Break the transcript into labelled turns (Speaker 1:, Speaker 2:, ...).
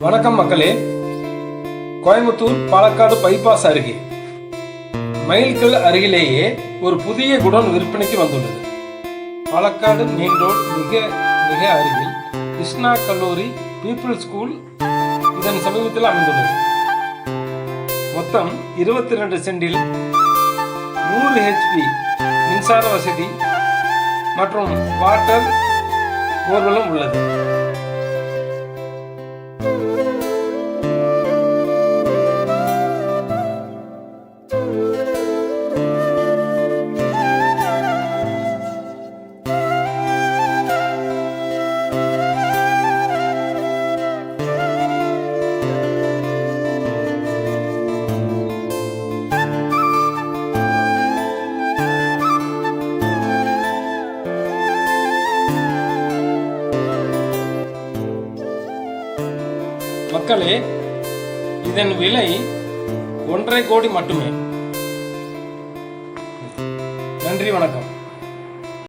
Speaker 1: வணக்கம் மக்களே. கோயம்புத்தூர் பாலக்காடு பைபாஸ் அருகே. மைல்கல் அருகிலேயே ஒரு புதிய குடோன் விற்பனைக்கு வந்துள்ளது. பாலக்காடு மெயின் ரோடு மிக மிக அருகில் கிருஷ்ணா கல்லூரி பீப்புள் ஸ்கூல் இதன் சமீபத்தில் அமைந்துள்ளது. மொத்தம் இருபத்தி ரெண்டு சென்டில் நூறு ஹெச்பி மின்சார வசதி மற்றும் வாட்டர் போர்வெலும் உள்ளது. மக்களே இதன் விலை ஒன்றரை கோடி மட்டுமே. நன்றி வணக்கம்.